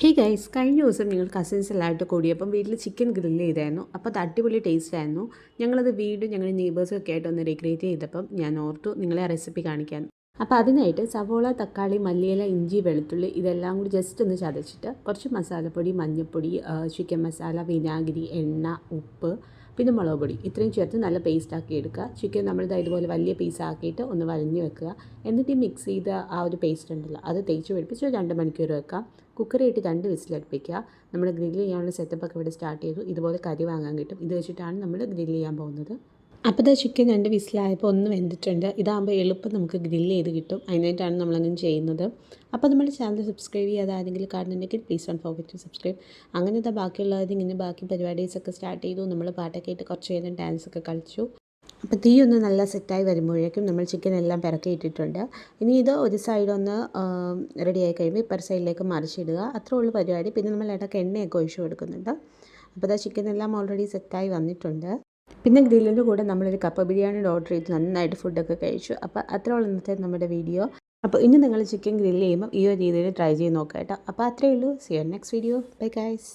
Hey guys കഴിഞ്ഞ ദിവസം ഞങ്ങൾ കസിൻസ് എല്ലായിട്ട് കൂടിയപ്പം വീട്ടിൽ ചിക്കൻ ഗ്രില്ല് ചെയ്തായിരുന്നു. അപ്പോൾ അത് അടിപൊളി ടേസ്റ്റ് ആയിരുന്നു. ഞങ്ങളത് വീണ്ടും ഞങ്ങളുടെ നെയ്ബേഴ്സും ഒക്കെ ആയിട്ട് ഒന്ന് റീക്രിയേറ്റ് ചെയ്തപ്പം ഞാൻ ഓർത്തു നിങ്ങളെ റെസിപ്പി കാണിക്കാൻ. അപ്പോൾ അതിനായിട്ട് സവോള തക്കാളി മല്ലിയില ഇഞ്ചി വെളുത്തുള്ളി ഇതെല്ലാം കൂടി ജസ്റ്റ് ഒന്ന് ചതച്ചിട്ട് കുറച്ച് മസാലപ്പൊടി മഞ്ഞൾപ്പൊടി ചിക്കൻ മസാല വിനാഗിരി എണ്ണ ഉപ്പ് പിന്നെ മുളക് പൊടി. ഇത്രയും ചേർത്ത് നല്ല പേസ്റ്റ് ആക്കി എടുക്കുക. ചിക്കൻ നമ്മളിത് ഇതുപോലെ വലിയ പീസാക്കിയിട്ട് ഒന്ന് വലഞ്ഞ് വെക്കുക. എന്നിട്ട് ഈ മിക്സ് ചെയ്ത ആ ഒരു പേസ്റ്റ് ഉണ്ടല്ലോ അത് തേച്ച് പിടിപ്പിച്ച് രണ്ട് മണിക്കൂർ വെക്കാം കുക്കറിയിട്ട് രണ്ട് വിസിലടുപ്പിക്കുക നമ്മൾ ഗ്രില്ല് ചെയ്യാനുള്ള സെറ്റപ്പ് ഒക്കെ ഇവിടെ സ്റ്റാർട്ട് ചെയ്തു. ഇതുപോലെ കറി വാങ്ങാൻ കിട്ടും. ഇത് വെച്ചിട്ടാണ് നമ്മൾ ഗ്രില്ല് ചെയ്യാൻ പോകുന്നത്. അപ്പോൾ ഇതാ ചിക്കൻ രണ്ട് വിസിലായപ്പോൾ ഒന്ന് വെന്തിട്ടുണ്ട്. ഇതാകുമ്പോൾ എളുപ്പം നമുക്ക് ഗ്രില്ല് ചെയ്ത് കിട്ടും. അതിനായിട്ടാണ് നമ്മളങ്ങനെ ചെയ്യുന്നത്. അപ്പോൾ നമ്മുടെ ചാനൽ സബ്സ്ക്രൈബ് ചെയ്യാതെ ആരെങ്കിലും കാണുന്നുണ്ടെങ്കിൽ please don't forget to subscribe അങ്ങനത്തെ ബാക്കിയുള്ളത് ഇങ്ങനെ ബാക്കി പരിപാടീസൊക്കെ സ്റ്റാർട്ട് ചെയ്തു. നമ്മൾ പാട്ടൊക്കെ ആയിട്ട് കുറച്ച് നേരം ഡാൻസൊക്കെ കളിച്ചു. അപ്പോൾ തീ ഒന്ന് നല്ല സെറ്റായി വരുമ്പോഴേക്കും നമ്മൾ ചിക്കൻ എല്ലാം പിറക്കി ഇട്ടിട്ടുണ്ട്. ഇനി ഇത് ഒരു സൈഡൊന്ന് ഒന്ന് റെഡി ആയി കഴിയുമ്പോൾ ഇപ്പർ സൈഡിലേക്ക് മറിച്ചിടുക. അത്രേ ഉള്ളൂ പരിപാടി. പിന്നെ നമ്മൾ ഇടയ്ക്ക് എണ്ണയൊക്കെ ഒഴിച്ചു കൊടുക്കുന്നുണ്ട്. അപ്പോൾ ഇതാ ചിക്കൻ എല്ലാം ഓൾറെഡി സെറ്റായി വന്നിട്ടുണ്ട്. പിന്നെ ഗ്രില്ലിന്റെ കൂടെ നമ്മളൊരു കപ്പ ബിരിയാണിയുടെ ഓർഡർ ചെയ്ത് നന്നായിട്ട് ഫുഡൊക്കെ കഴിച്ചു. അപ്പോൾ അത്ര ഉള്ള ഇന്നത്തെ നമ്മുടെ വീഡിയോ അപ്പോൾ ഇനി നിങ്ങൾ ചിക്കൻ ഗ്രില്ല് ചെയ്യുമ്പോൾ ഈ ഒരു രീതിയിൽ ട്രൈ ചെയ്ത് നോക്കാം കേട്ടോ അപ്പോൾ അത്രയേ ഉള്ളൂ see next video bye guys